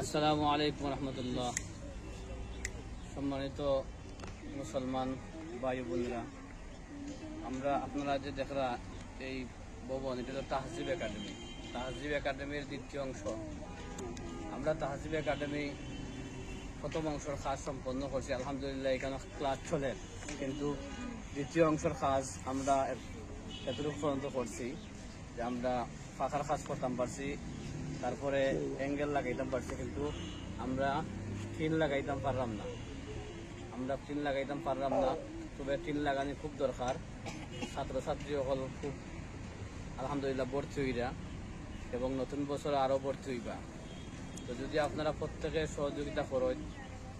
আসসালামু আলাইকুম রহমতুল্লাহ। সম্মানিত মুসলমান ভাই বোনরা, আমরা আপনারা যে দেখরা এই ভবন, এটা হলো তাহজিব একাডেমি। তাহজিব একাডেমির দ্বিতীয় অংশ। আমরা তাহজিব একাডেমি প্রথম অংশের কাজ সম্পন্ন করছি। আলহামদুলিল্লাহ, এখানে ক্লাস চলে। কিন্তু দ্বিতীয় অংশের কাজ আমরা এতটুকু পর্যন্ত করছি যে আমরা ফাঁকার কাজ করতাম পারছি। তারপরে অ্যাঙ্গেল লাগাইতাম পারছি, কিন্তু আমরা টিন লাগাইতাম পারলাম না। আমরা টিন লাগাইতাম পারলাম না, তবে টিন লাগানি খুব দরকার। ছাত্রছাত্রী সকল খুব, আলহামদুলিল্লাহ, ভর্তি হইরা, এবং নতুন বছর আরও ভর্তি হইবা। তো যদি আপনারা প্রত্যেকে সহযোগিতা করেন,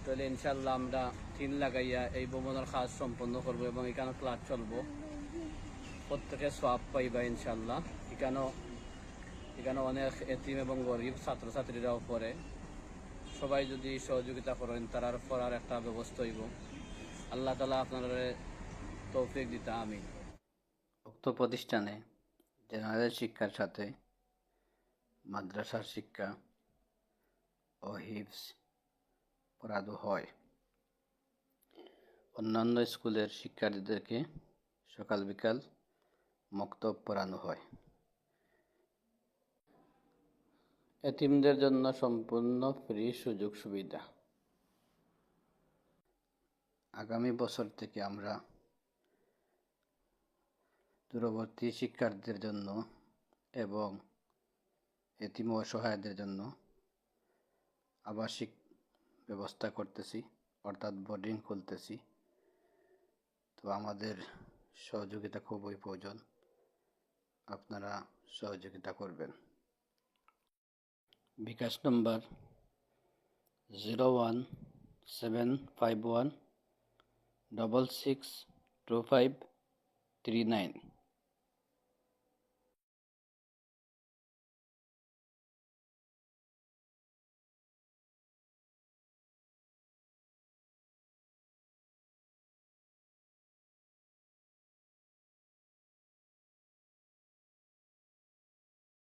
তাহলে ইনশাল্লাহ আমরা টিন লাগাইয়া এই ভবনের কাজ সম্পন্ন করব এবং এখানে ক্লাস চলবো। প্রত্যেকে সব পাইবা ইনশাল্লাহ এখানেও এখানে অনেক এতিম এবং গরিব ছাত্রছাত্রীরাও পড়ে। সবাই যদি সহযোগিতা করেন তারার পড়ার একটা ব্যবস্থা হইব। আল্লাহ তালা আপনার তৌফিক দিতা আমি উক্ত প্রতিষ্ঠানে জেনারেল শিক্ষার সাথে মাদ্রাসার শিক্ষা ও হিপস পড়ানো হয়। অন্যান্য স্কুলের শিক্ষার্থীদেরকে সকাল বিকাল মক্তব পড়ানো হয়। এতিমদের জন্য সম্পূর্ণ ফ্রি সুযোগ সুবিধা। আগামী বছর থেকে আমরা দূরবর্তী শিক্ষার্থীদের জন্য এবং এতিম অসহায়দের জন্য আবাসিক ব্যবস্থা করতেছি, অর্থাৎ বোর্ডিং খুলতেছি। তো আমাদের সহযোগিতা খুবই প্রয়োজন। আপনারা সহযোগিতা করবেন। bKash number zero one seven five one double six two five three nine